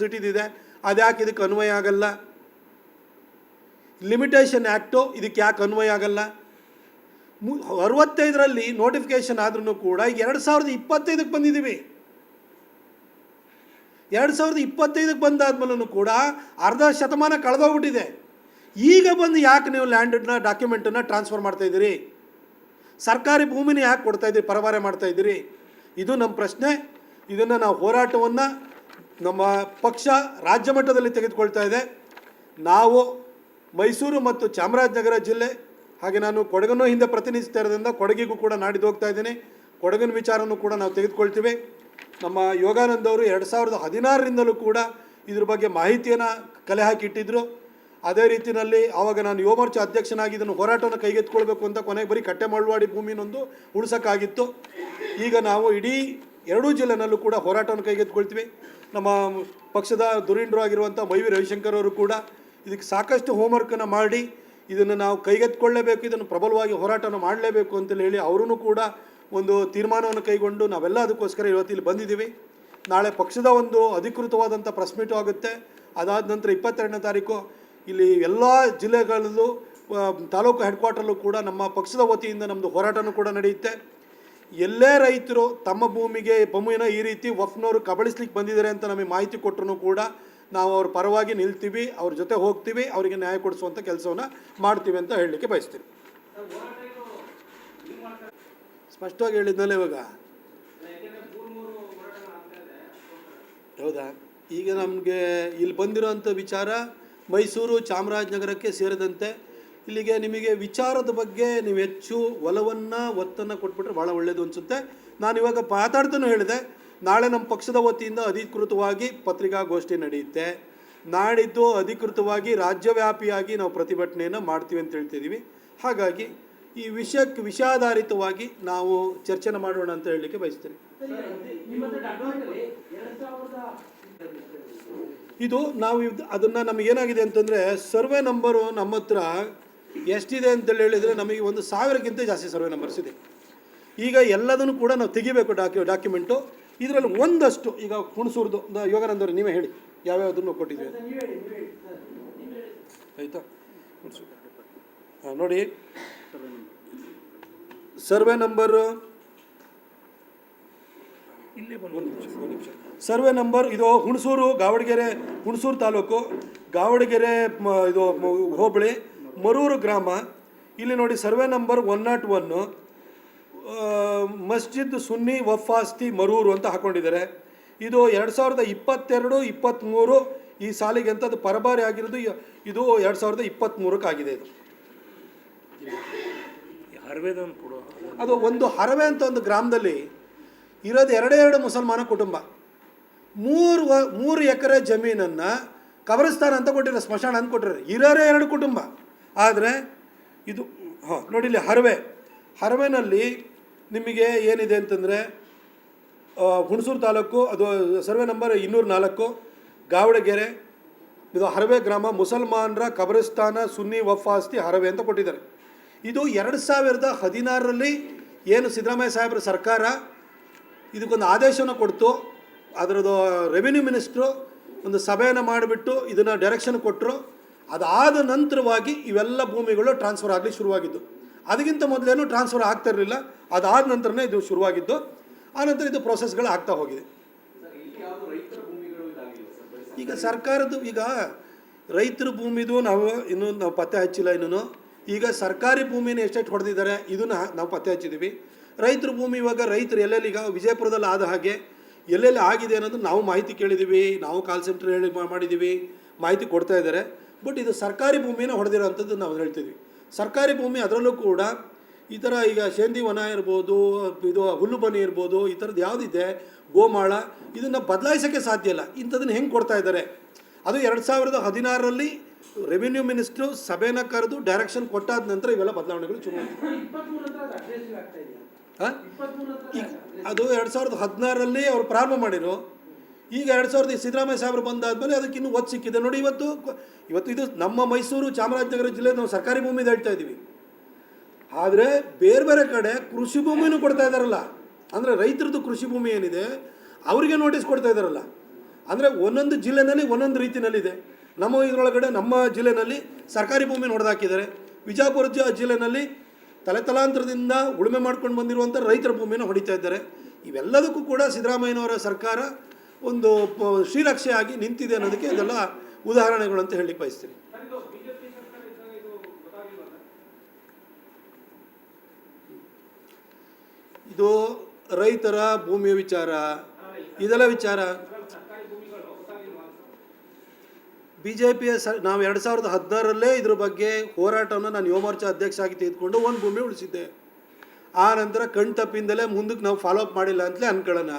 ಸಿಟಿದಿದೆ ಇದೆ ಅದ್ಯಾಕೆ ಇದಕ್ಕೆ ಅನ್ವಯ ಆಗಲ್ಲ? ಲಿಮಿಟೇಷನ್ ಆ್ಯಕ್ಟು ಇದಕ್ಕೆ ಯಾಕೆ ಅನ್ವಯ ಆಗಲ್ಲ? ಮು, ಅರವತ್ತೈದರಲ್ಲಿ ನೋಟಿಫಿಕೇಷನ್ ಆದ್ರೂ ಕೂಡ ಎರಡು ಸಾವಿರದ ಇಪ್ಪತ್ತೈದಕ್ಕೆ ಬಂದಿದ್ದೀವಿ. ಎರಡು ಸಾವಿರದ ಇಪ್ಪತ್ತೈದಕ್ಕೆ ಬಂದಾದ್ಮೇಲೂ ಕೂಡ ಅರ್ಧ ಶತಮಾನ ಕಳೆದೋಗ್ಬಿಟ್ಟಿದೆ. ಈಗ ಬಂದು ಯಾಕೆ ನೀವು ಲ್ಯಾಂಡನ್ನ ಡಾಕ್ಯುಮೆಂಟನ್ನು ಟ್ರಾನ್ಸ್ಫರ್ ಮಾಡ್ತಾ ಇದ್ದೀರಿ? ಸರ್ಕಾರಿ ಭೂಮಿನ ಯಾಕೆ ಕೊಡ್ತಾ ಇದ್ದೀರಿ, ಪರವಾರೆ ಮಾಡ್ತಾ ಇದ್ದೀರಿ? ಇದು ನಮ್ಮ ಪ್ರಶ್ನೆ. ಇದನ್ನು ನಾವು ಹೋರಾಟವನ್ನು ನಮ್ಮ ಪಕ್ಷ ರಾಜ್ಯ ಮಟ್ಟದಲ್ಲಿ ತೆಗೆದುಕೊಳ್ತಾ ಇದೆ. ನಾವು ಮೈಸೂರು ಮತ್ತು ಚಾಮರಾಜನಗರ ಜಿಲ್ಲೆ ಹಾಗೆ ನಾನು ಕೊಡಗನ್ನು ಹಿಂದೆ ಪ್ರತಿನಿಧಿಸ್ತಾ ಇರೋದ್ರಿಂದ ಕೊಡಗಿಗೂ ಕೂಡ ನಾಡಿದ್ದು ಹೋಗ್ತಾ ಇದ್ದೀನಿ. ಕೊಡಗಿನ ವಿಚಾರನೂ ಕೂಡ ನಾವು ತೆಗೆದುಕೊಳ್ತೀವಿ. ನಮ್ಮ ಯೋಗಾನಂದ್ ಅವರು ಎರಡು ಸಾವಿರದ ಹದಿನಾರರಿಂದಲೂ ಕೂಡ ಇದ್ರ ಬಗ್ಗೆ ಮಾಹಿತಿಯನ್ನು ಕಲೆ ಹಾಕಿಟ್ಟಿದ್ದರು ಅದೇ ರೀತಿಯಲ್ಲಿ ಆವಾಗ ನಾನು ಯುವ ಮೋರ್ಚಾ ಅಧ್ಯಕ್ಷನಾಗಿ ಇದನ್ನು ಹೋರಾಟವನ್ನು ಕೈಗೆತ್ಕೊಳ್ಬೇಕು ಅಂತ ಕೊನೆಗೆ ಬರೀ ಕಟ್ಟೆ ಮಳ್ವಾಡಿ ಭೂಮಿನೊಂದು ಉಳಿಸೋಕ್ಕಾಗಿತ್ತು. ಈಗ ನಾವು ಇಡೀ ಎರಡೂ ಜಿಲ್ಲೆನಲ್ಲೂ ಕೂಡ ಹೋರಾಟವನ್ನು ಕೈಗೆತ್ತಿಕೊಳ್ತೀವಿ. ನಮ್ಮ ಪಕ್ಷದ ಧುರೀಣರು ಆಗಿರುವಂಥ ಮೈ ವಿ ರವಿಶಂಕರ್ ಅವರು ಕೂಡ ಇದಕ್ಕೆ ಸಾಕಷ್ಟು ಹೋಮ್ವರ್ಕನ್ನು ಮಾಡಿ ಇದನ್ನು ನಾವು ಕೈಗೆತ್ತಿಕೊಳ್ಳಲೇಬೇಕು ಇದನ್ನು ಪ್ರಬಲವಾಗಿ ಹೋರಾಟನ ಮಾಡಲೇಬೇಕು ಅಂತೇಳಿ ಹೇಳಿ ಅವರೂ ಕೂಡ ಒಂದು ತೀರ್ಮಾನವನ್ನು ಕೈಗೊಂಡು ನಾವೆಲ್ಲ ಅದಕ್ಕೋಸ್ಕರ ಇವತ್ತಿಲ್ಲಿ ಬಂದಿದ್ದೀವಿ. ನಾಳೆ ಪಕ್ಷದ ಒಂದು ಅಧಿಕೃತವಾದಂಥ ಪ್ರೆಸ್ ಮೀಟು ಆಗುತ್ತೆ. ಅದಾದ ನಂತರ ಇಪ್ಪತ್ತೆರಡನೇ ತಾರೀಕು ಇಲ್ಲಿ ಎಲ್ಲ ಜಿಲ್ಲೆಗಳಲ್ಲೂ ತಾಲೂಕು ಹೆಡ್ ಕ್ವಾರ್ಟರ್ಲ್ಲೂ ಕೂಡ ನಮ್ಮ ಪಕ್ಷದ ವತಿಯಿಂದ ನಮ್ಮದು ಹೋರಾಟನೂ ಕೂಡ ನಡೆಯುತ್ತೆ. ಎಲ್ಲೇ ರೈತರು ತಮ್ಮ ಭೂಮಿಗೆ ಭೂಮಿನ ಈ ರೀತಿ ವಫ್ನವರು ಕಬಳಿಸ್ಲಿಕ್ಕೆ ಬಂದಿದ್ದಾರೆ ಅಂತ ನಮಗೆ ಮಾಹಿತಿ ಕೊಟ್ಟರು ಕೂಡ ನಾವು ಅವ್ರ ಪರವಾಗಿ ನಿಲ್ತೀವಿ, ಅವ್ರ ಜೊತೆ ಹೋಗ್ತೀವಿ, ಅವರಿಗೆ ನ್ಯಾಯ ಕೊಡಿಸುವಂಥ ಕೆಲಸವನ್ನು ಮಾಡ್ತೀವಿ ಅಂತ ಹೇಳಲಿಕ್ಕೆ ಬಯಸ್ತೀವಿ ಸ್ಪಷ್ಟವಾಗಿ ಹೇಳಿದ್ನಲ್ಲ ಇವಾಗ? ಹೌದಾ? ಈಗ ನಮಗೆ ಇಲ್ಲಿ ಬಂದಿರೋಂಥ ವಿಚಾರ ಮೈಸೂರು ಚಾಮರಾಜನಗರಕ್ಕೆ ಸೇರಿದಂತೆ ಇಲ್ಲಿಗೆ ನಿಮಗೆ ವಿಚಾರದ ಬಗ್ಗೆ ನೀವು ಹೆಚ್ಚು ಒಲವನ್ನು, ಒತ್ತನ್ನು ಕೊಟ್ಬಿಟ್ರೆ ಭಾಳ ಒಳ್ಳೆಯದು ಅನಿಸುತ್ತೆ. ನಾನು ಇವಾಗ ಮಾತಾಡ್ತಾನೂ ಹೇಳಿದೆ. ನಾಳೆ ನಮ್ಮ ಪಕ್ಷದ ವತಿಯಿಂದ ಅಧಿಕೃತವಾಗಿ ಪತ್ರಿಕಾಗೋಷ್ಠಿ ನಡೆಯುತ್ತೆ. ನಾಡಿದ್ದು ಅಧಿಕೃತವಾಗಿ ರಾಜ್ಯವ್ಯಾಪಿಯಾಗಿ ನಾವು ಪ್ರತಿಭಟನೆಯನ್ನು ಮಾಡ್ತೀವಿ ಅಂತ ಹೇಳ್ತಿದ್ದೀವಿ ಹಾಗಾಗಿ ಈ ವಿಷಯಕ್ಕೆ ವಿಷಯಾಧಾರಿತವಾಗಿ ನಾವು ಚರ್ಚೆನ ಮಾಡೋಣ ಅಂತ ಹೇಳಲಿಕ್ಕೆ ಬಯಸ್ತೀನಿ. ಇದು ನಾವು ಅದನ್ನು ನಮಗೇನಾಗಿದೆ ಅಂತಂದರೆ ಸರ್ವೆ ನಂಬರು ನಮ್ಮ ಹತ್ರ ಎಷ್ಟಿದೆ ಅಂತೇಳಿ ಹೇಳಿದರೆ ನಮಗೆ ಒಂದು ಸಾವಿರಕ್ಕಿಂತ ಜಾಸ್ತಿ ಸರ್ವೆ ನಂಬರ್ಸ್ ಇದೆ. ಈಗ ಎಲ್ಲದನ್ನು ಕೂಡ ನಾವು ತೆಗಿಬೇಕು ಡಾಕ್ಯು ಡಾಕ್ಯುಮೆಂಟು. ಇದರಲ್ಲಿ ಒಂದಷ್ಟು ಈಗ ಹುಣಸೂರ್ದು ದ- ಯೋಗಾನಂದವ್ರು ನೀವೇ ಹೇಳಿ ಯಾವ್ಯಾವುದನ್ನು ಕೊಟ್ಟಿದ್ದೀವಿ ಆಯಿತಾ? ಹಾಂ ನೋಡಿ. ಸರ್ವೆ ನಂಬರು ಸರ್ವೆ ನಂಬರ್ ಇದು ಹುಣಸೂರು ಗಾವಡಗೆರೆ ಹುಣಸೂರು ತಾಲೂಕು ಗಾವಡಗೆರೆ ಮ- ಇದು ಹೋಬಳಿ ಮರೂರು ಗ್ರಾಮ. ಇಲ್ಲಿ ನೋಡಿ survey number one not one ಮಸ್ಜಿದ್ ಸುನ್ನಿ ವಫಾಸ್ತಿ ಮರೂರು ಅಂತ ಹಾಕೊಂಡಿದ್ದಾರೆ. ಇದು ಎರಡು ಸಾವಿರದ ಇಪ್ಪತ್ತೆರಡು ಇಪ್ಪತ್ತ್ಮೂರು ಈ ಸಾಲಿಗೆ ಅಂತದ್ದು ಪರಬಾರಿ ಆಗಿರೋದು ಇದು ಎರಡು ಸಾವಿರದ ಇಪ್ಪತ್ತ್ಮೂರಕ್ಕೆ ಆಗಿದೆ ಇದು. ಅದು ಒಂದು ಹರವೆ ಅಂತ ಒಂದು ಗ್ರಾಮದಲ್ಲಿ ಇರೋದು ಎರಡೇ ಎರಡು ಮುಸಲ್ಮಾನ ಕುಟುಂಬ. ಮೂರು ಮೂರು ಎಕರೆ ಜಮೀನನ್ನು ಕಬರಸ್ಥಾನ ಅಂತ ಕೊಟ್ಟಿರೋ ಸ್ಮಶಾನ ಅಂತ ಕೊಟ್ಟಿರೋ ಇರೋರೇ ಎರಡು ಕುಟುಂಬ. ಆದರೆ ಇದು, ಹಾಂ, ನೋಡಿ ಇಲ್ಲಿ ಹರವೆ. ಹರವೆನಲ್ಲಿ ನಿಮಗೆ ಏನಿದೆ ಅಂತಂದರೆ ಹುಣಸೂರು ತಾಲೂಕು, ಅದು ಸರ್ವೆ ನಂಬರ್ ಇನ್ನೂರ ನಾಲ್ಕು, ಗಾವಡಗೆರೆ, ಇದು ಹರವೆ ಗ್ರಾಮ, ಮುಸಲ್ಮಾನರ ಕಬರಿಸ್ತಾನ ಸುನ್ನಿ ವಫಾಸ್ತಿ ಹರವೆ ಅಂತ ಕೊಟ್ಟಿದ್ದಾರೆ. ಇದು ಎರಡು ಸಾವಿರದ ಹದಿನಾರರಲ್ಲಿ ಏನು ಸಿದ್ದರಾಮಯ್ಯ ಸಾಹೇಬರ ಸರ್ಕಾರ ಇದಕ್ಕೊಂದು ಆದೇಶವನ್ನು ಕೊಡ್ತು, ಅದರದ್ದು ರೆವಿನ್ಯೂ ಮಿನಿಸ್ಟ್ರು ಒಂದು ಸಭೆಯನ್ನು ಮಾಡಿಬಿಟ್ಟು ಇದನ್ನು ಡೈರೆಕ್ಷನ್ ಕೊಟ್ಟರು ಅದಾದ ನಂತರವಾಗಿ ಇವೆಲ್ಲ ಭೂಮಿಗಳು ಟ್ರಾನ್ಸ್ಫರ್ ಆಗಲಿ ಶುರುವಾಗಿದ್ದು. ಅದಕ್ಕಿಂತ ಮೊದಲೇನು ಟ್ರಾನ್ಸ್ಫರ್ ಆಗ್ತಾ ಇರಲಿಲ್ಲ, ಅದಾದ ನಂತರನೇ ಇದು ಶುರುವಾಗಿದ್ದು. ಆನಂತರ ಇದು ಪ್ರೊಸೆಸ್ಗಳು ಆಗ್ತಾ ಹೋಗಿದೆ. ಈಗ ಸರ್ಕಾರದ್ದು, ಈಗ ರೈತರ ಭೂಮಿದು ನಾವು ಇನ್ನೂ ನಾವು ಪತ್ತೆ ಹಚ್ಚಿಲ್ಲ ಇನ್ನೂ ಈಗ ಸರ್ಕಾರಿ ಭೂಮಿನ ಎಷ್ಟೆಷ್ಟು ಹೊಡೆದಿದ್ದಾರೆ, ಇದನ್ನು ನಾವು ಪತ್ತೆ ಹಚ್ಚಿದ್ದೀವಿ ರೈತರ ಭೂಮಿ ಇವಾಗ ರೈತರು ಎಲ್ಲೆಲ್ಲಿ ಈಗ ವಿಜಯಪುರದಲ್ಲಿ ಆದ ಹಾಗೆ ಎಲ್ಲೆಲ್ಲಿ ಆಗಿದೆ ಅನ್ನೋದು ನಾವು ಮಾಹಿತಿ ಕೇಳಿದ್ದೀವಿ ನಾವು ಕಾಲ್ ಸೆಂಟರ್ ಹೇಳಿ ಮಾಡಿದ್ದೀವಿ ಮಾಹಿತಿ ಕೊಡ್ತಾ ಇದ್ದಾರೆ. ಬಟ್ ಇದು ಸರ್ಕಾರಿ ಭೂಮಿನ ಹೊಡೆದಿರೋ ಅಂಥದ್ದು ನಾವು ಹೇಳ್ತೀವಿ. ಸರ್ಕಾರಿ ಭೂಮಿ ಅದರಲ್ಲೂ ಕೂಡ ಈ ಥರ ಈಗ ಶೇಂದಿ ವನ ಇರ್ಬೋದು ಇದು ಹುಲ್ಲು ಬನಿ ಇರ್ಬೋದು ಈ ಥರದ್ದು ಯಾವುದಿದೆ ಗೋಮಾಳ ಇದನ್ನು ಬದಲಾಯಿಸೋಕ್ಕೆ ಸಾಧ್ಯ ಇಲ್ಲ. ಇಂಥದನ್ನು ಹೆಂಗೆ ಕೊಡ್ತಾ ಇದ್ದಾರೆ? ಅದು ಎರಡು ಸಾವಿರದ ಹದಿನಾರರಲ್ಲಿ ರೆವಿನ್ಯೂ ಮಿನಿಸ್ಟ್ರು ಸಭೆನ ಕರೆದು ಡೈರೆಕ್ಷನ್ ಕೊಟ್ಟಾದ ನಂತರ ಇವೆಲ್ಲ ಬದಲಾವಣೆಗಳು ಈಗ ಅದು ಎರಡು ಸಾವಿರದ ಹದಿನಾರರಲ್ಲಿ ಅವರು ಪ್ರಾರಂಭ ಮಾಡಿರು ಈಗ ಎರಡು ಸಾವಿರದ ಸಿದ್ದರಾಮಯ್ಯ ಸಾಹೇಬರು ಬಂದಾದಮೇಲೆ ಅದಕ್ಕೆ ಇನ್ನೂ ಒತ್ತು ಸಿಕ್ಕಿದೆ. ನೋಡಿ, ಇವತ್ತು ಇವತ್ತು ಇದು ನಮ್ಮ ಮೈಸೂರು ಚಾಮರಾಜನಗರ ಜಿಲ್ಲೆ ನಾವು ಸರ್ಕಾರಿ ಭೂಮಿ ಹೇಳ್ತಾ ಇದ್ದೀವಿ. ಆದರೆ ಬೇರೆ ಬೇರೆ ಕಡೆ ಕೃಷಿ ಭೂಮಿನೂ ಕೊಡ್ತಾ ಇದ್ದಾರಲ್ಲ. ಅಂದರೆ ರೈತರದ್ದು ಕೃಷಿ ಭೂಮಿ ಏನಿದೆ, ಅವರಿಗೆ ನೋಟಿಸ್ ಕೊಡ್ತಾ ಇದ್ದಾರಲ್ಲ. ಅಂದರೆ ಒಂದೊಂದು ಜಿಲ್ಲೆನಲ್ಲಿ ಒಂದೊಂದು ರೀತಿಯಲ್ಲಿದೆ. ನಮ್ಮ ಇದರೊಳಗಡೆ ನಮ್ಮ ಜಿಲ್ಲೆನಲ್ಲಿ ಸರ್ಕಾರಿ ಭೂಮಿ ಹೊಡೆದಾಕಿದ್ದಾರೆ. ವಿಜಯಪುರ ಜಿಲ್ಲೆನಲ್ಲಿ ತಲೆ ತಲೆತಲಾಂತರದಿಂದ ಉಳುಮೆ ಮಾಡ್ಕೊಂಡು ಬಂದಿರುವಂಥ ರೈತರ ಭೂಮಿನ ಹೊಡಿತಾ ಇದ್ದಾರೆ. ಇವೆಲ್ಲದಕ್ಕೂ ಕೂಡ ಸಿದ್ದರಾಮಯ್ಯನವರ ಸರ್ಕಾರ ಒಂದು ಶ್ರೀರಕ್ಷೆಯಾಗಿ ನಿಂತಿದೆ ಅನ್ನೋದಕ್ಕೆ ಇದೆಲ್ಲ ಉದಾಹರಣೆಗಳು ಅಂತ ಹೇಳಲಿಕ್ಕೆ ಬಯಸ್ತೀನಿ. ಇದು ರೈತರ ಭೂಮಿಯ ವಿಚಾರ. ಇದೆಲ್ಲ ವಿಚಾರ. ಬಿ ಜೆ ಪಿಯ ಸ ನಾವು ಎರಡು ಸಾವಿರದ ಹದಿನಾರರಲ್ಲೇ ಇದ್ರ ಬಗ್ಗೆ ಹೋರಾಟವನ್ನು ನಾನು ಯುವ ಮೋರ್ಚಾ ಅಧ್ಯಕ್ಷ ಆಗಿ ತೆಗೆದುಕೊಂಡು ಒಂದು ಭೂಮಿ ಉಳಿಸಿದ್ದೆ. ಆ ನಂತರ ಕಣ್ತಪ್ಪಿಂದಲೇ ಮುಂದಕ್ಕೆ ನಾವು ಫಾಲೋಅಪ್ ಮಾಡಿಲ್ಲ ಅಂತಲೇ ಅನ್ಕೊಳ್ಳೋಣ.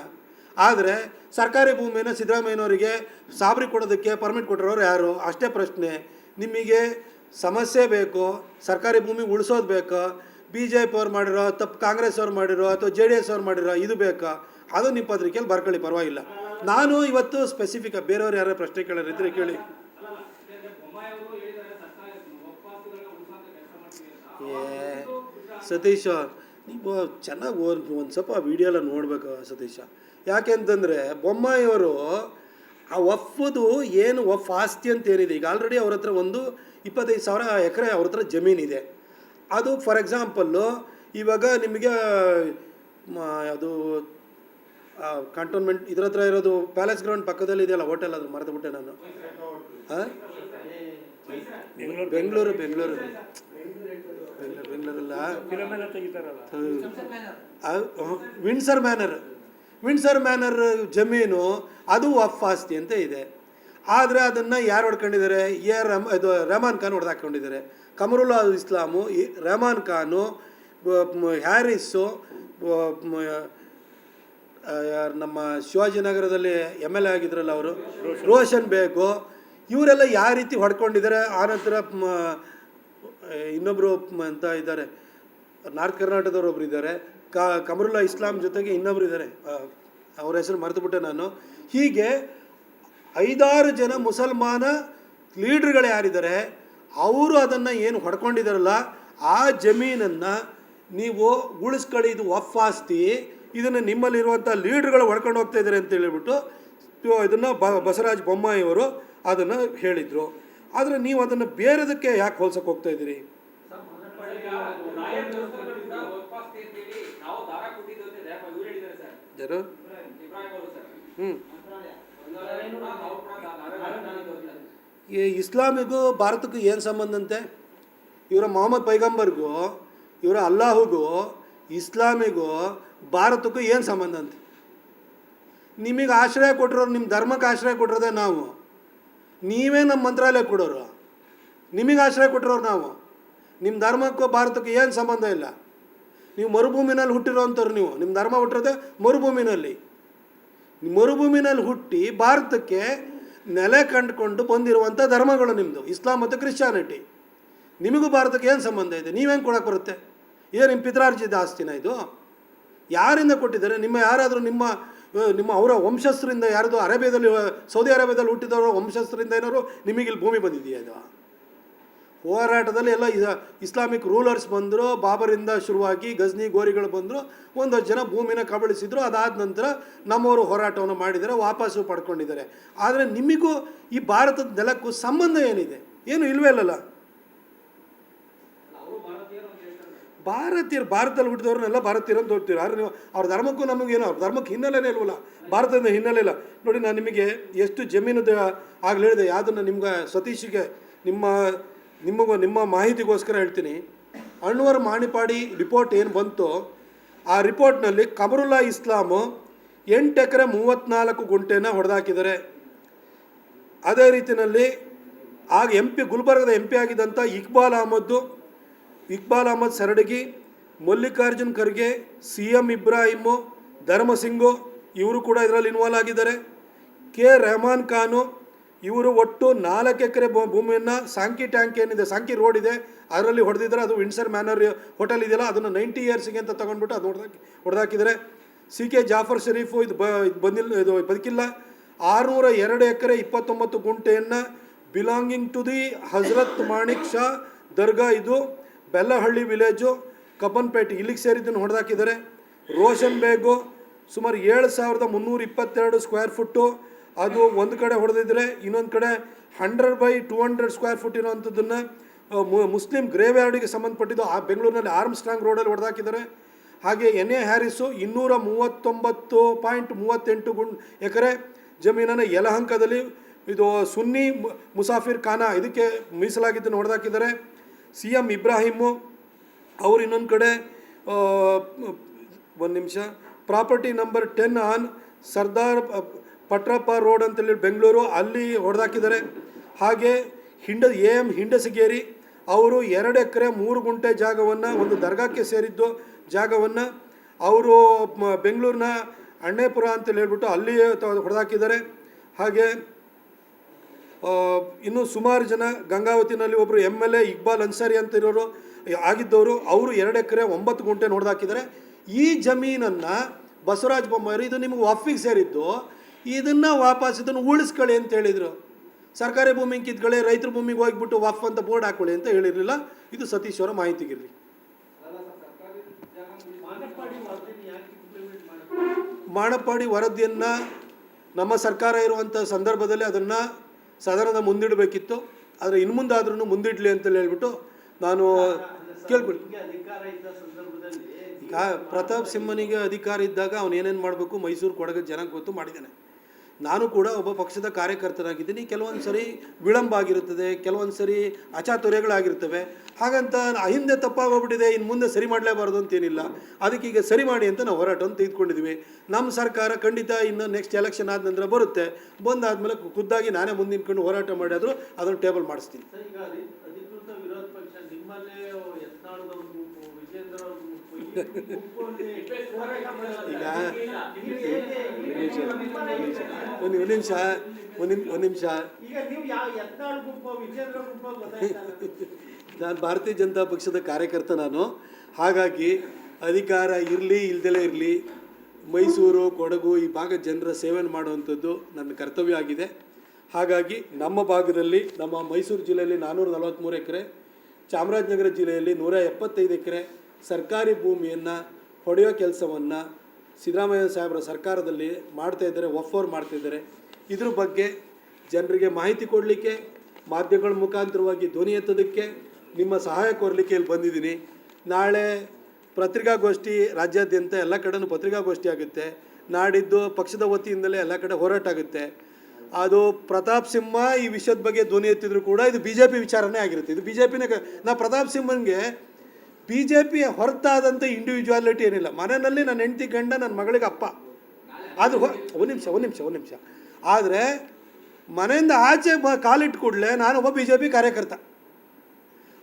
ಆದರೆ ಸರ್ಕಾರಿ ಭೂಮಿಯನ್ನು ಸಿದ್ದರಾಮಯ್ಯನವರಿಗೆ ಸಾಬರಿ ಕೊಡೋದಕ್ಕೆ ಪರ್ಮಿಟ್ ಕೊಟ್ಟಿರೋರು ಯಾರು? ಅಷ್ಟೇ ಪ್ರಶ್ನೆ. ನಿಮಗೆ ಸಮಸ್ಯೆ ಬೇಕು, ಸರ್ಕಾರಿ ಭೂಮಿ ಉಳಿಸೋದು ಬೇಕು? ಬಿ ಜೆ ಪಿ ಅವ್ರು ಮಾಡಿರೋ, ತಪ್ಪು ಕಾಂಗ್ರೆಸ್ ಅವ್ರು ಮಾಡಿರೋ, ಅಥವಾ ಜೆ ಡಿ ಎಸ್ ಅವ್ರು ಮಾಡಿರೋ ಇದು ಬೇಕಾ? ಅದು ನಿಮ್ಮ ಪತ್ರಿಕೆಯಲ್ಲಿ ಬರ್ಕೊಳ್ಳಿ, ಪರವಾಗಿಲ್ಲ. ನಾನು ಇವತ್ತು ಸ್ಪೆಸಿಫಿಕ್ ಬೇರೆಯವ್ರು ಯಾರು ಪ್ರಶ್ನೆ ಕೇಳೋರಿದ್ರೆ ಕೇಳಿ. ಏ, ಸತೀಶ, ನೀವು ಚೆನ್ನಾಗಿ ಒಂದು ಒಂದು ಸ್ವಲ್ಪ ವಿಡಿಯೋ ಎಲ್ಲ ನೋಡ್ಬೇಕು ಸತೀಶ. ಯಾಕೆಂತಂದರೆ ಬೊಮ್ಮಾಯಿಯವರು ಆ ಒಫ್ದು ಏನು ಒಫ್ ಆಸ್ತಿ ಅಂತ ಏನಿದೆ ಈಗ ಆಲ್ರೆಡಿ ಅವ್ರ ಹತ್ರ ಒಂದು ಇಪ್ಪತ್ತೈದು ಸಾವಿರ ಎಕರೆ ಅವ್ರ ಹತ್ರ ಜಮೀನಿದೆ ಅದು ಫಾರ್ ಎಕ್ಸಾಂಪಲ್ಲು ಇವಾಗ ನಿಮಗೆ ಅದು ಕಂಟೋನ್ಮೆಂಟ್ ಇದ್ರ ಹತ್ರ ಇರೋದು ಪ್ಯಾಲೇಸ್ ಗ್ರೌಂಡ್ ಪಕ್ಕದಲ್ಲಿ ಇದೆಯಲ್ಲ ಹೋಟೆಲ್ ಅದು ಮರೆತುಬಿಟ್ಟೆ ನಾನು. ಹಾಂ ಬೆಂಗಳೂರು. ಬೆಂಗಳೂರು ಬೆಂಗಳೂರು. ಬೆಂಗಳೂರು ಬೆಂಗಳೂರಲ್ಲ ವಿನ್ಸರ್ ಮ್ಯಾನರ್ ವಿನ್ಸರ್ ಮ್ಯಾನರ್ ಜಮೀನು ಅದು ವಫ್ ಆಸ್ತಿ ಅಂತ ಇದೆ. ಆದರೆ ಅದನ್ನು ಯಾರು ಹೊಡ್ಕೊಂಡಿದ್ದಾರೆ? ಎ ರಮ್, ಇದು ರೆಹಮಾನ್ ಖಾನ್ ಹೊಡೆದಾಕೊಂಡಿದ್ದಾರೆ ಕಮರುಲ್ಲಾ ಇಸ್ಲಾಮು, ಈ ರೆಹಮಾನ್ ಖಾನು ಹ್ಯಾರಿಸ್ಸು ನಮ್ಮ ಶಿವಾಜಿನಗರದಲ್ಲಿ ಎಂ ಎಲ್ ಎ ಆಗಿದ್ರಲ್ಲ ಅವರು? ರೋಷನ್ ಬೇಗು. ಇವರೆಲ್ಲ ಯಾವ ರೀತಿ ಹೊಡ್ಕೊಂಡಿದ್ದಾರೆ? ಆನಂತರ ಇನ್ನೊಬ್ಬರು ಅಂತ ಇದ್ದಾರೆ. ನಾರ್ತ್ ಕರ್ನಾಟಕದವ್ರು ಒಬ್ರು ಇದ್ದಾರೆ. ಕ ಕಮರುಲ್ಲಾ ಇಸ್ಲಾಂ ಜೊತೆಗೆ ಇನ್ನೊಬ್ರು ಇದ್ದಾರೆ ಅವ್ರ ಹೆಸರು ಮರೆತುಬಿಟ್ಟೆ ನಾನು. ಹೀಗೆ ಐದಾರು ಜನ ಮುಸಲ್ಮಾನ ಲೀಡ್ರ್ಗಳು ಯಾರಿದ್ದಾರೆ, ಅವರು ಅದನ್ನು ಏನು ಹೊಡ್ಕೊಂಡಿದ್ದಾರಲ್ಲ, ಆ ಜಮೀನನ್ನು ನೀವು ಉಳಿಸ್ಕೊಳ್ಳಿ ಇದು ವಫಾಸ್ತಿ ಇದನ್ನು ನಿಮ್ಮಲ್ಲಿರುವಂಥ ಲೀಡ್ರ್ಗಳು ಹೊಡ್ಕೊಂಡು ಹೋಗ್ತಾ ಇದ್ದಾರೆ ಅಂತ ಹೇಳಿಬಿಟ್ಟು ಇದನ್ನು ಬ, ಬಸವರಾಜ ಬೊಮ್ಮಾಯಿಯವರು ಅದನ್ನು ಹೇಳಿದರು. ಆದರೆ ನೀವು ಅದನ್ನು ಬೇರೆದಕ್ಕೆ ಯಾಕೆ ಹೋಲ್ಸೋಕೆ ಹೋಗ್ತಾ ಇದ್ದೀರಿ? ಯಾರು. ಈ ಇಸ್ಲಾಮಿಗೂ ಭಾರತಕ್ಕೂ ಏನು ಸಂಬಂಧ ಅಂತೆ? ಇವರ ಮೊಹಮ್ಮದ್ ಪೈಗಂಬರ್ಗೂ ಇವರ ಅಲ್ಲಾಹುಗೂ ಇಸ್ಲಾಮಿಗೂ ಭಾರತಕ್ಕೂ ಏನು ಸಂಬಂಧ ಅಂತೆ? ನಿಮಗೆ ಆಶ್ರಯ ಕೊಟ್ಟಿರೋರು ನಿಮ್ಮ ಧರ್ಮಕ್ಕೆ ಆಶ್ರಯ ಕೊಟ್ಟಿರೋದೇ ನಾವು. ನೀವೇ ನಮ್ಮ ಮಂತ್ರಾಲಯ ಕೊಡೋರು. ನಿಮಗೆ ಆಶ್ರಯ ಕೊಟ್ಟಿರೋರು ನಾವು. ನಿಮ್ಮ ಧರ್ಮಕ್ಕೂ ಭಾರತಕ್ಕೂ ಏನು ಸಂಬಂಧ ಇಲ್ಲ? ನೀವು ಮರುಭೂಮಿನಲ್ಲಿ ಹುಟ್ಟಿರೋವಂಥವ್ರು ನೀವು. ನಿಮ್ಮ ಧರ್ಮ ಹುಟ್ಟಿರೋದೆ ಮರುಭೂಮಿನಲ್ಲಿ. ಮರುಭೂಮಿನಲ್ಲಿ ಹುಟ್ಟಿ ಭಾರತಕ್ಕೆ ನೆಲೆ ಕಂಡುಕೊಂಡು ಬಂದಿರುವಂಥ ಧರ್ಮಗಳು ನಿಮ್ಮದು ಇಸ್ಲಾಂ ಮತ್ತು ಕ್ರಿಶ್ಚಾನಿಟಿ ನಿಮಗೂ ಭಾರತಕ್ಕೆ ಏನು ಸಂಬಂಧ ಇದೆ? ನೀವೇನು ಕೊಡೋಕೆ ಬರುತ್ತೆ? ಏನು ನಿಮ್ಮ ಪಿತ್ರಾರ್ಜಿತ ಆಸ್ತಿನ ಇದು? ಯಾರಿಂದ ಕೊಟ್ಟಿದ್ದಾರೆ? ನಿಮ್ಮ ಯಾರಾದರೂ ನಿಮ್ಮ ನಿಮ್ಮ ಅವರ ವಂಶಸ್ಥರಿಂದ ಯಾರದು ಅರೇಬಿಯಾದಲ್ಲಿ, ಸೌದಿ ಅರೇಬಿಯಾದಲ್ಲಿ ಹುಟ್ಟಿದವರ ವಂಶಸ್ಥರಿಂದ ಏನಾದ್ರು ನಿಮಗೆ ಇಲ್ಲಿ ಭೂಮಿ ಬಂದಿದೆಯಾ ಇದು? ಹೋರಾಟದಲ್ಲಿ ಎಲ್ಲ ಇಸ್ಲಾಮಿಕ್ ರೂಲರ್ಸ್ ಬಂದರು, ಬಾಬರಿಂದ ಶುರುವಾಗಿ ಗಜ್ನಿ ಗೋರಿಗಳು ಬಂದರು ಒಂದಷ್ಟು ಜನ ಭೂಮಿನ ಕಬಳಿಸಿದ್ರು, ಅದಾದ ನಂತರ ನಮ್ಮವರು ಹೋರಾಟವನ್ನು ಮಾಡಿದ್ದಾರೆ ವಾಪಸ್ಸು ಪಡ್ಕೊಂಡಿದ್ದಾರೆ. ಆದರೆ ನಿಮಗೂ ಈ ಭಾರತದ ನೆಲಕ್ಕೂ ಸಂಬಂಧ ಏನಿದೆ? ಏನು ಇಲ್ವೇ ಇಲ್ಲಲ್ಲ? ಭಾರತೀಯರು, ಭಾರತದಲ್ಲಿ ಹುಟ್ಟಿದವ್ರನ್ನೆಲ್ಲ ಭಾರತೀಯರು ಅಂತ ಹೋಗ್ತೀವಿ ಆದರೆ ನೀವು ಅವ್ರ ಧರ್ಮಕ್ಕೂ ನಮಗೇನು, ಅವ್ರ ಧರ್ಮಕ್ಕೆ ಹಿನ್ನೆಲೆನೇ ಇಲ್ವಲ್ಲ? ಭಾರತದ ಹಿನ್ನೆಲೆ ಇಲ್ಲ. ನೋಡಿ, ನಾನು ನಿಮಗೆ ಎಷ್ಟು ಜಮೀನು ಆಗಲೇ ಹೇಳಿದೆ. ಯಾವುದನ್ನು ನಿಮ್ಗೆ ಸತೀಶಿಗೆ, ನಿಮ್ಮ ನಿಮಗೂ ನಿಮ್ಮ ಮಾಹಿತಿಗೋಸ್ಕರ ಹೇಳ್ತೀನಿ. ಅಣ್ವರ್ ಮಾಣಿಪಾಡಿ ರಿಪೋರ್ಟ್ ಏನು ಬಂತು, ಆ ರಿಪೋರ್ಟ್ನಲ್ಲಿ ಕಮರುಲ್ಲಾ ಇಸ್ಲಾಮು ಎಂಟು ಎಕರೆ ಮೂವತ್ತ್ನಾಲ್ಕು ಗುಂಟೆನ ಹೊಡೆದಾಕಿದ್ದಾರೆ. ಅದೇ ರೀತಿಯಲ್ಲಿ ಆಗ ಎಂ ಪಿ ಗುಲ್ಬರ್ಗದ ಎಂ ಪಿ ಆಗಿದ್ದಂಥ ಇಕ್ಬಾಲ್ ಅಹಮದ್ದು, ಇಕ್ಬಾಲ್ ಅಹಮದ್ ಸರಡಗಿ, ಮಲ್ಲಿಕಾರ್ಜುನ್ ಖರ್ಗೆ ಸಿ ಎಂ ಇಬ್ರಾಹಿಮು, ಧರ್ಮಸಿಂಗು ಇವರು ಕೂಡ ಇದರಲ್ಲಿ ಇನ್ವಾಲ್ವ್ ಆಗಿದ್ದಾರೆ. ಕೆ. ರೆಹಮಾನ್ ಖಾನು ಇವರು ಒಟ್ಟು ನಾಲ್ಕು ಎಕರೆ ಭೂಮಿಯನ್ನು ಸಾಂಕಿ ಟ್ಯಾಂಕ್ ಏನಿದೆ ಸಾಂಕಿ ರೋಡ್ ಇದೆ. ಅದರಲ್ಲಿ ಹೊಡೆದಿದ್ದಾರೆ ಅದು ವಿನ್ಸರ್ ಮ್ಯಾನರ್ ಹೋಟೆಲ್ ಇದೆಯಲ್ಲ, ಅದನ್ನು ನೈಂಟಿ ಇಯರ್ಸ್ಗೆ ಅಂತ ತೊಗೊಂಡ್ಬಿಟ್ಟು ಅದು ಹೊಡೆದಾಕಿ ಹೊಡೆದಾಕಿದ್ದಾರೆ. ಸಿ ಕೆ ಜಾಫರ್ ಶರೀಫು ಇದು ಬ ಇದು ಬಂದಿಲ್ಲ ಇದು ಬದುಕಿಲ್ಲ. ಆರುನೂರ ಎರಡು ಎಕರೆ ಇಪ್ಪತ್ತೊಂಬತ್ತು ಗುಂಟೆಯನ್ನು belonging to the Hazrat Manik Shah ದರ್ಗಾ ಇದು ಬೆಲ್ಲಹಳ್ಳಿ ವಿಲೇಜು ಕಬ್ಬನ್ಪೇಟೆ ಇಲ್ಲಿಗೆ ಸೇರಿದ್ದನ್ನು ಹೊಡೆದಾಕಿದ್ದಾರೆ. ರೋಷನ್ ಬೇಗು ಸುಮಾರು ಏಳು ಸಾವಿರದ ಮುನ್ನೂರ ಇಪ್ಪತ್ತೆರಡು ಸ್ಕ್ವೇರ್ ಫುಟ್ಟು ಅದು ಒಂದು ಕಡೆ ಹೊಡೆದಿದ್ರೆ ಇನ್ನೊಂದು ಕಡೆ hundred by two hundred square foot ಇರೋವಂಥದ್ದನ್ನು Muslim grave ಯಾರ್ಡಿಗೆ ಸಂಬಂಧಪಟ್ಟಿದ್ದು ಆ ಬೆಂಗಳೂರಿನಲ್ಲಿ ಆರ್ಮ್ ಸ್ಟ್ರಾಂಗ್ ರೋಡಲ್ಲಿ ಹೊಡೆದಾಕಿದ್ದಾರೆ. ಹಾಗೆ ಎನ್ ಎ ಹ್ಯಾರಿಸು ಇನ್ನೂರ ಮೂವತ್ತೊಂಬತ್ತು ಪಾಯಿಂಟ್ ಮೂವತ್ತೆಂಟು ಗುಂಡ್ ಎಕರೆ ಜಮೀನನ್ನು ಯಲಹಂಕದಲ್ಲಿ ಇದು ಸುನ್ನಿ ಮುಸಾಫಿರ್ ಖಾನ ಇದಕ್ಕೆ ಮೀಸಲಾಗಿದ್ದನ್ನು ಹೊಡೆದಾಕಿದ್ದಾರೆ. ಸಿ ಎಂ ಇಬ್ರಾಹಿಮು ಅವರು ಇನ್ನೊಂದು ಕಡೆ ಒಂದು ನಿಮಿಷ, property number ten on Sardar Patrappa road ಅಂತೇಳಿ ಬೆಂಗಳೂರು ಅಲ್ಲಿ ಹೊಡೆದಾಕಿದ್ದಾರೆ. ಹಾಗೆ ಹಿಂಡ ಎ ಎಂ ಹಿಂಡಸಗೇರಿ ಅವರು ಎರಡು ಎಕರೆ ಮೂರು ಗುಂಟೆ ಜಾಗವನ್ನು ಒಂದು ದರ್ಗಾಕ್ಕೆ ಸೇರಿದ್ದು ಜಾಗವನ್ನು ಅವರು ಬೆಂಗಳೂರಿನ ಅಣ್ಣೇಪುರ ಅಂತೇಳಿ ಹೇಳ್ಬಿಟ್ಟು ಅಲ್ಲಿ ಹೊಡೆದಾಕಿದ್ದಾರೆ. ಹಾಗೆ ಇನ್ನು ಸುಮಾರು ಜನ ಗಂಗಾವತಿನಲ್ಲಿ ಒಬ್ಬರು M L A Iqbal Ansari ಅಂತ ಇರೋರು ಆಗಿದ್ದವರು, ಅವರು ಎರಡು ಎಕರೆ ಒಂಬತ್ತು ಗುಂಟೆ ನೋಡ್ದಾಕಿದ್ದಾರೆ ಈ ಜಮೀನನ್ನು ಬಸವರಾಜ ಬೊಮ್ಮಾಯಿ ಇದು ನಿಮಗೆ ವಾಫಿಗೆ ಸೇರಿದ್ದು ಇದನ್ನು ವಾಪಸ್ ಇದನ್ನು ಉಳಿಸ್ಕೊಳ್ಳಿ ಅಂತ ಹೇಳಿದರು. ಸರ್ಕಾರಿ ಭೂಮಿ ಕಿತ್ಕೊಳ್ಳಿ ರೈತರ ಭೂಮಿಗೆ ಹೋಗಿಬಿಟ್ಟು ವಾಫ್ ಅಂತ ಬೋರ್ಡ್ ಹಾಕೊಳ್ಳಿ ಅಂತ ಹೇಳಿರಲಿಲ್ಲ. ಇದು ಸತೀಶ್ ಅವರ ಮಾಹಿತಿಗಿರಲಿ. ಮಾಣಪ್ಪಾಡಿ ವರದಿಯನ್ನು ನಮ್ಮ ಸರ್ಕಾರ ಇರುವಂಥ ಸಂದರ್ಭದಲ್ಲಿ ಅದನ್ನು ಸದನದ ಮುಂದಿಡಬೇಕಿತ್ತು. ಆದರೆ ಇನ್ನು ಮುಂದಾದ್ರೂ ಮುಂದಿಡಲಿ ಅಂತ ಹೇಳ್ಬಿಟ್ಟು ನಾನು ಕೇಳ್ಬಿಟ್ಟು ಈಗ ಪ್ರತಾಪ್ ಸಿಂಹನಿಗೆ ಅಧಿಕಾರ ಇದ್ದಾಗ ಅವನು ಏನೇನು ಮಾಡಬೇಕು? ಮೈಸೂರು ಕೊಡಗ ಜನಕ್ಕೆ ಗೊತ್ತು ಮಾಡಿದ್ದಾನೆ. ನಾನು ಕೂಡ ಒಬ್ಬ ಪಕ್ಷದ ಕಾರ್ಯಕರ್ತನಾಗಿದ್ದೀನಿ. ಕೆಲವೊಂದು ಸರಿ ವಿಳಂಬ ಆಗಿರುತ್ತದೆ, ಕೆಲವೊಂದು ಸರಿ ಅಚಾತುರ್ಯಗಳಾಗಿರ್ತವೆ. ಹಾಗಂತ ಹಿಂದೆ ತಪ್ಪಾಗೋಗ್ಬಿಟ್ಟಿದೆ ಇನ್ನು ಮುಂದೆ ಸರಿ ಮಾಡಲೇಬಾರ್ದು ಅಂತೇನಿಲ್ಲ. ಅದಕ್ಕೆ ಈಗ ಸರಿ ಮಾಡಿ ಅಂತ ನಾವು ಹೋರಾಟವನ್ನು ತೆಗೆದುಕೊಂಡಿದ್ವಿ ನಮ್ಮ ಸರ್ಕಾರ ಖಂಡಿತ ಇನ್ನು ನೆಕ್ಸ್ಟ್ ಎಲೆಕ್ಷನ್ ಆದ ನಂತರ ಬರುತ್ತೆ. ಬಂದಾದಮೇಲೆ ಖುದ್ದಾಗಿ ನಾನೇ ಮುಂದೆ ನಿಂತ್ಕೊಂಡು ಹೋರಾಟ ಮಾಡಿದ್ರು ಅದನ್ನು ಟೇಬಲ್ ಮಾಡಿಸ್ತೀನಿ ಸರ್, ಈಗ ಅಧಿ- ಅಧಿಕೃತ ವಿರೋಧ ಪಕ್ಷ ನಿಮ್ಮಲ್ಲೇ ಯತ್ನಾಳದವ್ರ ಗುಂಪು ವಿಜೇಂದ್ರ ಅವ್ರ ಗುಂಪು ಈ ಗುಂಪಲ್ಲಿ ಹೋರಾಟ ಮಾಡಲ್ಲ. ಈಗ ಒಂದು ಒಂದು ನಿಮಿಷ. ಒಂದು ಒಂದು ನಿಮಿಷ ನಾನು ಭಾರತೀಯ ಜನತಾ ಪಕ್ಷದ ಕಾರ್ಯಕರ್ತ ನಾನು. ಹಾಗಾಗಿ ಅಧಿಕಾರ ಇರಲಿ ಇಲ್ದಲೇ ಇರಲಿ ಮೈಸೂರು ಕೊಡಗು ಈ ಭಾಗದ ಜನರ ಸೇವೆ ಮಾಡುವಂಥದ್ದು ನನ್ನ ಕರ್ತವ್ಯ ಆಗಿದೆ. ಹಾಗಾಗಿ ನಮ್ಮ ಭಾಗದಲ್ಲಿ ನಮ್ಮ ಮೈಸೂರು ಜಿಲ್ಲೆಯಲ್ಲಿ ನಾನ್ನೂರ ನಲವತ್ತ್ಮೂರು ಎಕರೆ ಚಾಮರಾಜನಗರ ಜಿಲ್ಲೆಯಲ್ಲಿ ನೂರ ಎಪ್ಪತ್ತೈದು ಎಕರೆ ಸರ್ಕಾರಿ ಭೂಮಿಯನ್ನು ಹೊಡೆಯೋ ಕೆಲಸವನ್ನು ಸಿದ್ದರಾಮಯ್ಯ ಸಾಹೇಬರ ಸರ್ಕಾರದಲ್ಲಿ ಮಾಡ್ತಾ ಇದ್ದಾರೆ ಒಫರ್ ಮಾಡ್ತಾ ಇದ್ದಾರೆ. ಇದ್ರ ಬಗ್ಗೆ ಜನರಿಗೆ ಮಾಹಿತಿ ಕೊಡಲಿಕ್ಕೆ, ಮಾಧ್ಯಮಗಳ ಮುಖಾಂತರವಾಗಿ ಧ್ವನಿ ಎತ್ತೋದಕ್ಕೆ ನಿಮ್ಮ ಸಹಾಯ ಕೋರಲಿಕ್ಕೆ ಇಲ್ಲಿ ಬಂದಿದ್ದೀನಿ. ನಾಳೆ ಪತ್ರಿಕಾಗೋಷ್ಠಿ ರಾಜ್ಯಾದ್ಯಂತ ಎಲ್ಲ ಕಡೆಯೂ ಪತ್ರಿಕಾಗೋಷ್ಠಿ ಆಗುತ್ತೆ. ನಾಡಿದ್ದು ಪಕ್ಷದ ವತಿಯಿಂದಲೇ ಎಲ್ಲ ಕಡೆ ಹೋರಾಟ ಆಗುತ್ತೆ. ಅದು ಪ್ರತಾಪ್ ಸಿಂಹ ಈ ವಿಷಯದ ಬಗ್ಗೆ ಧ್ವನಿ ಎತ್ತಿದ್ರು ಕೂಡ ಇದು ಬಿ ಜೆ ಪಿ ವಿಚಾರನೇ ಆಗಿರುತ್ತೆ. ಇದು ಬಿ ಜೆ ಪಿನೇ ನಾ ಪ್ರತಾಪ್ ಸಿಂಹನ್ಗೆ ಬಿ ಜೆ ಪಿ ಹೊರತಾದಂಥ ಇಂಡಿವಿಜುವಾಲಿಟಿ ಏನಿಲ್ಲ. ಮನೆಯಲ್ಲಿ ನನ್ನ ಹೆಂಡತಿ, ಗಂಡ, ನನ್ನ ಮಗಳಿಗೆ ಅಪ್ಪ. ಅದು ಒಂದು ನಿಮಿಷ ಒಂದು ನಿಮಿಷ ಒಂದು ನಿಮಿಷ. ಆದರೆ ಮನೆಯಿಂದ ಆಚೆ ಬ ಕಾಲಿಟ್ಟು ಕೂಡಲೇ ನಾನು ಒಬ್ಬ ಬಿ ಜೆ ಪಿ ಕಾರ್ಯಕರ್ತ.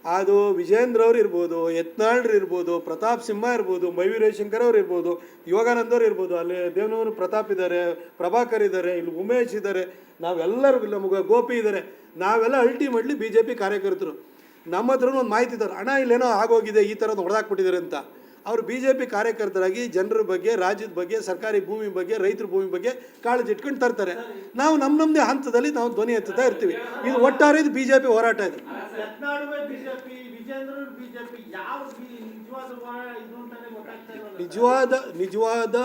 ಅದು ವಿಜೇಂದ್ರ ಅವ್ರು ಇರ್ಬೋದು ಯತ್ನಾಳ್ರು ಇರ್ಬೋದು, ಪ್ರತಾಪ್ ಸಿಂಹ ಇರ್ಬೋದು, ಮೈವಿ ರವಿಶಂಕರ್ ಅವ್ರು ಇರ್ಬೋದು, ಯೋಗಾನಂದ್ ಅವ್ರು ಇರ್ಬೋದು, ಅಲ್ಲಿ ದೇವನವರು ಪ್ರತಾಪ್ ಇದ್ದಾರೆ ಪ್ರಭಾಕರ್ ಇದ್ದಾರೆ ಇಲ್ಲಿ ಉಮೇಶ್ ಇದ್ದಾರೆ ನಾವೆಲ್ಲರೂ ನಮಗೆ ಗೋಪಿ ಇದ್ದಾರೆ ನಾವೆಲ್ಲ ಅಲ್ಟಿಮೇಟ್ಲಿ ಬಿ ಜೆ ಪಿ ಕಾರ್ಯಕರ್ತರು. ನಮ್ಮ ಹತ್ರನೂ ಒಂದು ಮಾಹಿತಿ ಇದ್ದಾರೆ. ಹಣ ಇಲ್ಲೇನೋ ಆಗೋಗಿದೆ ಈ ಥರದ್ದು ಹೊಡೆದಾಕ್ಬಿಟ್ಟಿದ್ದಾರೆ ಅಂತ. ಅವರು ಬಿ ಜೆ ಪಿ ಕಾರ್ಯಕರ್ತರಾಗಿ ಜನರ ಬಗ್ಗೆ ರಾಜ್ಯದ ಬಗ್ಗೆ ಸರ್ಕಾರಿ ಭೂಮಿ ಬಗ್ಗೆ ರೈತರ ಭೂಮಿ ಬಗ್ಗೆ ಕಾಳಜಿ ಇಟ್ಕೊಂಡು ತರ್ತಾರೆ. ನಾವು ನಮ್ಮ ನಮ್ಮದೇ ಹಂತದಲ್ಲಿ ನಾವು ಧ್ವನಿ ಎತ್ತುತ್ತಾ ಇರ್ತೀವಿ. ಇದು ಒಟ್ಟಾರೆ ಇದು ಬಿ ಜೆ ಪಿ ಹೋರಾಟ ಇದು ನಿಜವಾದ ನಿಜವಾದ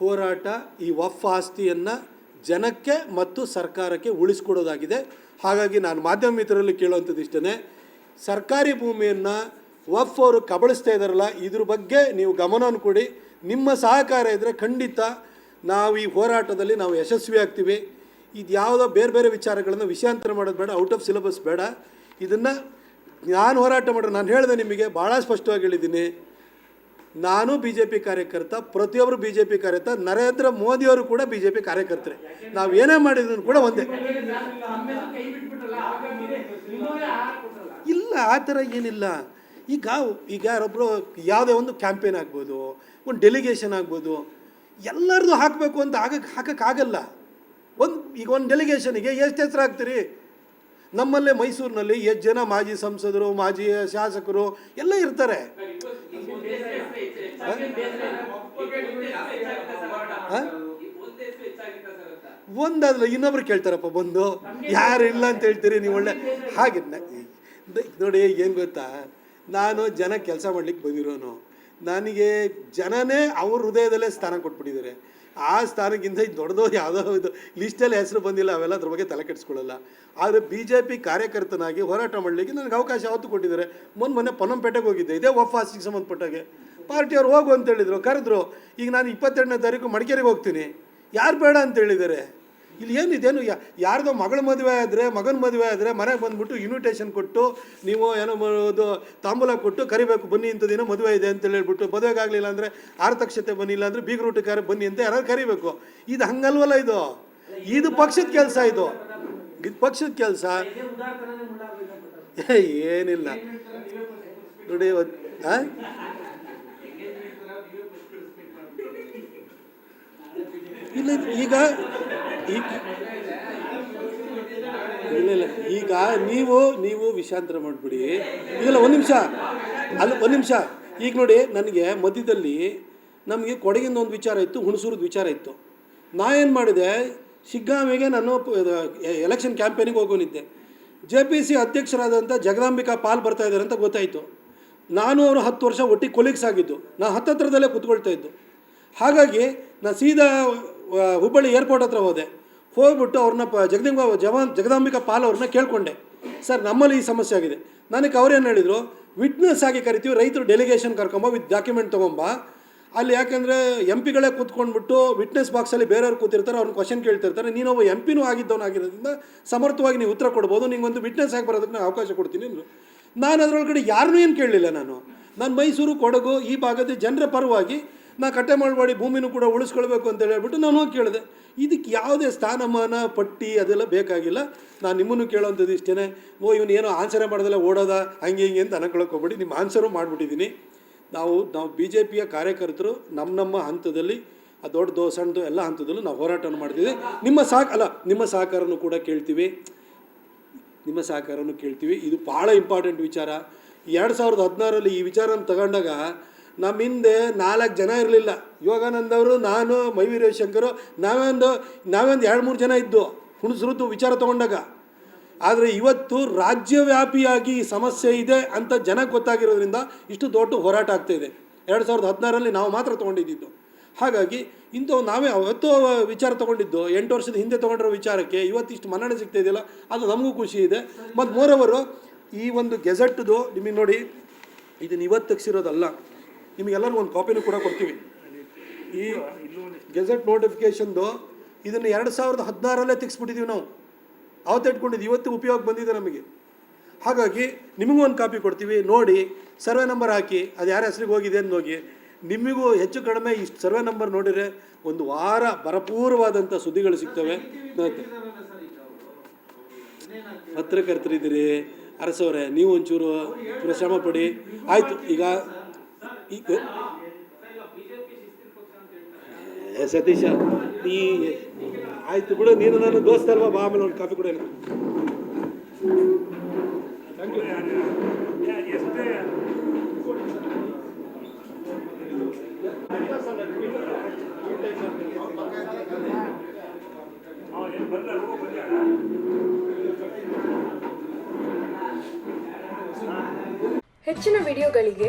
ಹೋರಾಟ ಈ ವಫ್ ಆಸ್ತಿಯನ್ನು ಜನಕ್ಕೆ ಮತ್ತು ಸರ್ಕಾರಕ್ಕೆ ಉಳಿಸ್ಕೊಡೋದಾಗಿದೆ. ಹಾಗಾಗಿ ನಾನು ಮಾಧ್ಯಮ ಮಿತ್ರರಲ್ಲಿ ಕೇಳುವಂಥದ್ದು ಇಷ್ಟೇ ಸರ್ಕಾರಿ ಭೂಮಿಯನ್ನು ವಫ್ ಅವರು ಕಬಳಿಸ್ತಾ ಇದ್ದಾರಲ್ಲ, ಇದ್ರ ಬಗ್ಗೆ ನೀವು ಗಮನವನ್ನು ಕೊಡಿ. ನಿಮ್ಮ ಸಹಕಾರ ಇದ್ದರೆ ಖಂಡಿತ ನಾವು ಈ ಹೋರಾಟದಲ್ಲಿ ನಾವು ಯಶಸ್ವಿ ಆಗ್ತೀವಿ. ಇದು ಯಾವುದೋ ಬೇರೆ ಬೇರೆ ವಿಚಾರಗಳನ್ನು ವಿಷಯಾಂತರ ಮಾಡೋದು ಬೇಡ, ಔಟ್ ಆಫ್ ಸಿಲೆಬಸ್ ಬೇಡ. ಇದನ್ನು ನಾನು ಹೋರಾಟ ಮಾಡೋ ನಾನು ಹೇಳಿದೆ ನಿಮಗೆ ಭಾಳ ಸ್ಪಷ್ಟವಾಗಿ ಹೇಳಿದ್ದೀನಿ. ನಾನು ಬಿ ಜೆ ಪಿ ಕಾರ್ಯಕರ್ತ ಪ್ರತಿಯೊಬ್ಬರು ಬಿ ಜೆ ಪಿ ಕಾರ್ಯಕರ್ತ, ನರೇಂದ್ರ ಮೋದಿಯವರು ಕೂಡ ಬಿ ಜೆ ಪಿ ಕಾರ್ಯಕರ್ತರೆ. ನಾವು ಏನೇ ಮಾಡಿದ್ರು ಕೂಡ ಒಂದೇ. ಇಲ್ಲ, ಆ ಥರ ಏನಿಲ್ಲ. ಈಗ ಈಗ ಯಾರೊಬ್ಬರು ಯಾವುದೇ ಒಂದು ಕ್ಯಾಂಪೇನ್ ಆಗ್ಬೋದು, ಒಂದು ಡೆಲಿಗೇಷನ್ ಆಗ್ಬೋದು ಎಲ್ಲರದು ಹಾಕಬೇಕು ಅಂತ ಆಗಕ್ಕೆ ಹಾಕೋಕ್ಕಾಗಲ್ಲ. ಒಂದು, ಈಗ ಒಂದು ಡೆಲಿಗೇಷನಿಗೆ ಎಷ್ಟು ಹೆಸರು ಹಾಕ್ತೀರಿ? ನಮ್ಮಲ್ಲೇ ಮೈಸೂರಿನಲ್ಲಿ ಎಷ್ಟು ಜನ ಮಾಜಿ ಸಂಸದರು, ಮಾಜಿ ಶಾಸಕರು ಎಲ್ಲ ಇರ್ತಾರೆ. ಹಾಂ? ಒಂದಾದ್ಲ ಇನ್ನೊಬ್ರು ಕೇಳ್ತಾರಪ್ಪ ಬಂದು, ಯಾರು ಇಲ್ಲ ಅಂತ ಹೇಳ್ತೀರಿ, ನೀವು ಒಳ್ಳೆ ಹಾಗೆ ನೋಡಿ, ಏನು ಗೊತ್ತಾ? ನಾನು ಜನ ಕೆಲಸ ಮಾಡ್ಲಿಕ್ಕೆ ಬಂದಿರೋನು. ನನಗೆ ಜನನೇ ಅವ್ರ ಹೃದಯದಲ್ಲೇ ಸ್ಥಾನ ಕೊಟ್ಬಿಟ್ಟಿದ್ದಾರೆ. ಆ ಸ್ಥಾನಕ್ಕಿಂತ ದೊಡ್ಡದೋ ಯಾವುದೋ ಇದು ಲಿಸ್ಟಲ್ಲಿ ಹೆಸರು ಬಂದಿಲ್ಲ, ಅವೆಲ್ಲ ಅದ್ರ ಬಗ್ಗೆ ತಲೆ ಕೆಡಿಸ್ಕೊಳ್ಳಲ್ಲ. ಆದರೆ ಬಿ ಜೆ ಪಿ ಕಾರ್ಯಕರ್ತನಾಗಿ ಹೋರಾಟ ಮಾಡಲಿಕ್ಕೆ ನನಗೆ ಅವಕಾಶ ಯಾವತ್ತು ಕೊಟ್ಟಿದ್ದಾರೆ. ಮೊನ್ನೆ ಮೊನ್ನೆ ಪೊನ್ನಂಪೇಟೆಗೆ ಹೋಗಿದ್ದೆ, ಇದೇ ಒಫ್ ಆಸ್ತಿಗೆ ಸಂಬಂಧಪಟ್ಟಾಗೆ. ಪಾರ್ಟಿಯವ್ರು ಹೋಗು ಅಂತ ಹೇಳಿದರು, ಕರೆದ್ರು, ಈಗ ನಾನು ಇಪ್ಪತ್ತೆರಡನೇ ತಾರೀಕು ಮಡಿಕೇರಿಗೆ ಹೋಗ್ತೀನಿ. ಯಾರು ಬೇಡ ಅಂತ ಹೇಳಿದ್ದಾರೆ? ಇಲ್ಲಿ ಏನಿದೇನು ಯಾರದೋ ಮಗಳ ಮದುವೆ ಆದರೆ, ಮಗನ ಮದುವೆ ಆದರೆ ಮನೆಗೆ ಬಂದುಬಿಟ್ಟು ಇನ್ವಿಟೇಷನ್ ಕೊಟ್ಟು ನೀವು ಏನೋ ಅದು ತಾಂಬೂಲ ಕೊಟ್ಟು ಕರಿಬೇಕು, ಬನ್ನಿ ಇಂಥದ್ದೇನೋ ಮದುವೆ ಇದೆ ಅಂತ ಹೇಳಿಬಿಟ್ಟು ಮದುವೆಗೆ ಆಗಲಿಲ್ಲ ಅಂದರೆ ಆರತಕ್ಷತೆ ಬನ್ನಿಲ್ಲ ಅಂದರೆ ಬೀಗ ರೂಟಕ್ಕೆ ಬನ್ನಿ ಅಂತ ಯಾರು ಕರಿಬೇಕು. ಇದು ಹಂಗಲ್ವಲ್ಲ ಇದು? ಇದು ಪಕ್ಷದ ಕೆಲಸ ಇದು. ಇದು ಪಕ್ಷದ ಕೆಲಸ. ಏನಿಲ್ಲ. ನೋಡಿ ಇವತ್ತು ಇಲ್ಲ ಇಲ್ಲ, ಈಗ ಈಗ ಇಲ್ಲ ಇಲ್ಲ. ಈಗ ನೀವು ನೀವು ವಿಷಾಂತರ ಮಾಡಿಬಿಡಿ. ಈಗಲ್ಲ ಒಂದು ನಿಮಿಷ. ಅಲ್ಲ ಒಂದು ನಿಮಿಷ. ಈಗ ನೋಡಿ ನನಗೆ ಮಧ್ಯದಲ್ಲಿ ನಮಗೆ ಕೊಡಗಿಂದ ಒಂದು ವಿಚಾರ ಇತ್ತು ಹುಣಸೂರದ ವಿಚಾರ ಇತ್ತು. ನಾ ಏನು ಮಾಡಿದೆ ಶಿಗ್ಗಾಮಿಗೆ ನಾನು ಎಲೆಕ್ಷನ್ ಕ್ಯಾಂಪೇನಿಗೆ ಹೋಗೋನಿದ್ದೆ ಜೆ ಪಿ ಸಿ ಅಧ್ಯಕ್ಷರಾದಂಥ ಜಗದಾಂಬಿಕಾ ಪಾಲ್ ಬರ್ತಾ ಇದ್ದಾರೆ ಅಂತ ಗೊತ್ತಾಯಿತು. ನಾನು ಅವರು ಹತ್ತು ವರ್ಷ ಒಟ್ಟಿಗೆ ಕೊಲೀಗ್ಸ್ ಆಗಿದ್ದು. ನಾನು ಹತ್ತತ್ರದಲ್ಲೇ ಕೂತ್ಕೊಳ್ತಾ ಇದ್ದು. ಹಾಗಾಗಿ ನಾನು ಸೀದಾ ಹುಬ್ಬಳ್ಳಿ ಏರ್ಪೋರ್ಟ್ ಹತ್ರ ಹೋದೆ. ಹೋಗ್ಬಿಟ್ಟು ಅವ್ರನ್ನ ಪ ಜಗದಿಂಬ ಜವಾನ್, ಜಗದಾಂಬಿಕಾ ಪಾಲ್ ಅವ್ರನ್ನ ಕೇಳ್ಕೊಂಡೆ. ಸರ್, ನಮ್ಮಲ್ಲಿ ಈ ಸಮಸ್ಯೆ ಆಗಿದೆ. ನನಗೆ ಅವ್ರೇನು ಹೇಳಿದರು, ವಿಟ್ನೆಸ್ ಆಗಿ ಕರಿತೀವಿ, ರೈತರು ಡೆಲಿಗೇಷನ್ ಕರ್ಕೊಂಬ, ವಿತ್ ಡಾಕ್ಯುಮೆಂಟ್ ತೊಗೊಂಬ. ಅಲ್ಲಿ ಯಾಕೆಂದರೆ ಎಂ ಪಿಗಳೇ ಕೂತ್ಕೊಂಡ್ಬಿಟ್ಟು ವಿಟ್ನೆಸ್ ಬಾಕ್ಸಲ್ಲಿ ಬೇರೆಯವ್ರು ಕೂತಿರ್ತಾರೆ ಅವ್ರನ್ನ ಕ್ವಶನ್ ಕೇಳ್ತಿರ್ತಾರೆ. ನೀನು ಒಬ್ಬ ಎಂ ಪಿನೂ ಆಗಿದ್ದವನಾಗಿರೋದ್ರಿಂದ ಸಮರ್ಥವಾಗಿ ನೀವು ಉತ್ತರ ಕೊಡ್ಬೋದು, ನಿಂಗೊಂದು ವಿಟ್ನೆಸ್ ಆಗಿ ಬರೋದಕ್ಕೆ ನಾನು ಅವಕಾಶ ಕೊಡ್ತೀನಿ. ನಾನು ಅದರೊಳಗಡೆ ಯಾರನ್ನೂ ಏನು ಕೇಳಲಿಲ್ಲ ನಾನು. ನಾನು ಮೈಸೂರು, ಕೊಡಗು ಈ ಭಾಗದ ಜನರ ಪರವಾಗಿ ನಾ ಕಟ್ಟೆ ಮಾಡಬೇಡಿ, ಭೂಮಿನೂ ಕೂಡ ಉಳಿಸ್ಕೊಳ್ಬೇಕು ಅಂತ ಹೇಳಿಬಿಟ್ಟು ನಾನು ಹೋಗಿ ಕೇಳಿದೆ. ಇದಕ್ಕೆ ಯಾವುದೇ ಸ್ಥಾನಮಾನ, ಪಟ್ಟಿ ಅದೆಲ್ಲ ಬೇಕಾಗಿಲ್ಲ. ನಾನು ನಿಮ್ಮನ್ನು ಕೇಳೋವಂಥದ್ದು ಇಷ್ಟೇ ಓ, ಇವನು ಏನೋ ಆನ್ಸರೇ ಮಾಡೋದಲ್ಲ, ಓಡೋದ, ಹಂಗೆ ಹಿಂಗೆ ಅಂತ ಅನ್ಕೊಳಕ್ಕೆ ಹೋಗ್ಬಿಡಿ. ನಿಮ್ಮ ಆನ್ಸರು ಮಾಡಿಬಿಟ್ಟಿದ್ದೀನಿ. ನಾವು ನಾವು ಬಿ ಜೆ ಪಿಯ ಕಾರ್ಯಕರ್ತರು ನಮ್ಮ ನಮ್ಮ ಹಂತದಲ್ಲಿ, ಆ ದೊಡ್ಡದು ಸಣ್ಣದು ಎಲ್ಲ ಹಂತದಲ್ಲೂ ನಾವು ಹೋರಾಟವನ್ನು ಮಾಡ್ತೀವಿ ನಿಮ್ಮ ಸಾಕ, ಅಲ್ಲ, ನಿಮ್ಮ ಸಹಕಾರನೂ ಕೂಡ ಕೇಳ್ತೀವಿ. ನಿಮ್ಮ ಸಹಕಾರನೂ ಕೇಳ್ತೀವಿ. ಇದು ಭಾಳ ಇಂಪಾರ್ಟೆಂಟ್ ವಿಚಾರ. ಎರಡು ಸಾವಿರದ ಹದಿನಾರರಲ್ಲಿ ಈ ವಿಚಾರನ ತಗೊಂಡಾಗ ನಮ್ಮ ಹಿಂದೆ ನಾಲ್ಕು ಜನ ಇರಲಿಲ್ಲ. ಯೋಗಾನಂದವರು, ನಾನು ಮೈವಿ ರವಿಶಂಕರು ನಾವೊಂದು ನಾವೊಂದು ನಾವೇ ಎರಡು ಮೂರು ಜನ ಇದ್ದು ಹುಣಸರುದ್ದು ವಿಚಾರ ತಗೊಂಡಾಗ. ಆದರೆ ಇವತ್ತು ರಾಜ್ಯವ್ಯಾಪಿಯಾಗಿ ಈ ಸಮಸ್ಯೆ ಇದೆ ಅಂತ ಜನಕ್ಕೆ ಗೊತ್ತಾಗಿರೋದ್ರಿಂದ ಇಷ್ಟು ದೊಡ್ಡ ಹೋರಾಟ ಆಗ್ತಾಯಿದೆ ಎರಡು ಸಾವಿರದ ಹದಿನಾರರಲ್ಲಿ ನಾವು ಮಾತ್ರ ತೊಗೊಂಡಿದ್ದು. ಹಾಗಾಗಿ ಇಂಥವು ನಾವೇ ಅವತ್ತು ವಿಚಾರ ತೊಗೊಂಡಿದ್ದು, ಎಂಟು ವರ್ಷದ ಹಿಂದೆ ತೊಗೊಂಡಿರೋ ವಿಚಾರಕ್ಕೆ ಇವತ್ತು ಇಷ್ಟು ಮನ್ನಣೆ ಸಿಗ್ತಾ ಇದೆಯಲ್ಲ, ಅದು ನಮಗೂ ಖುಷಿ ಇದೆ. ಮತ್ತು ಮೋರವರು ಈ ಒಂದು ಗೆಜೆಟ್ದು ನಿಮಗೆ ನೋಡಿ, ಇದನ್ನು ಇವತ್ತು ತೆಗ್ಸಿರೋದಲ್ಲ. ನಿಮಗೆಲ್ಲರಿಗೂ ಒಂದು ಕಾಪಿನೂ ಕೂಡ ಕೊಡ್ತೀವಿ. ಈ ಗೆಜೆಟ್ ನೋಟಿಫಿಕೇಷನ್ದು ಇದನ್ನು ಎರಡು ಸಾವಿರದ ಹದಿನಾರಲ್ಲೇ ತೆಗೆಸ್ಬಿಟ್ಟಿದ್ದೀವಿ ನಾವು. ಅವತ್ತು ಇಟ್ಕೊಂಡಿದ್ದು ಇವತ್ತು ಉಪಯೋಗ ಬಂದಿದೆ ನಮಗೆ. ಹಾಗಾಗಿ ನಿಮಗೂ ಒಂದು ಕಾಪಿ ಕೊಡ್ತೀವಿ. ನೋಡಿ, ಸರ್ವೆ ನಂಬರ್ ಹಾಕಿ. ಅದು ಯಾರ ಹೆಸರಿಗೆ ಹೋಗಿದೆ ಅಂತ ಹೋಗಿ ನಿಮಗೂ ಹೆಚ್ಚು ಕಡಿಮೆ ಇಷ್ಟು ಸರ್ವೆ ನಂಬರ್ ನೋಡಿದರೆ ಒಂದು ವಾರ ಭರಪೂರವಾದಂಥ ಸುದ್ದಿಗಳು ಸಿಗ್ತವೆ. ಪತ್ರಕರ್ತರಿದ್ದೀರಿ. ಅರಸವ್ರೆ, ನೀವು ಒಂಚೂರು ಚೂರು ಶ್ರಮ ಪಡಿ. ಆಯಿತು, ಈಗ ಈಗ ಸತೀಶ ನೀ ಆಯ್ತು ಬಿಡು ನೀನು ನನ್ನ ದೋಸ್ತ ಅಲ್ವಾ? ಬಾ ಆಮೇಲೆ ಒಂದು ಕಾಫಿ ಬಂದ್ಯಾಡ ಹೆಚ್ಚಿನ ವಿಡಿಯೋಗಳಿಗೆ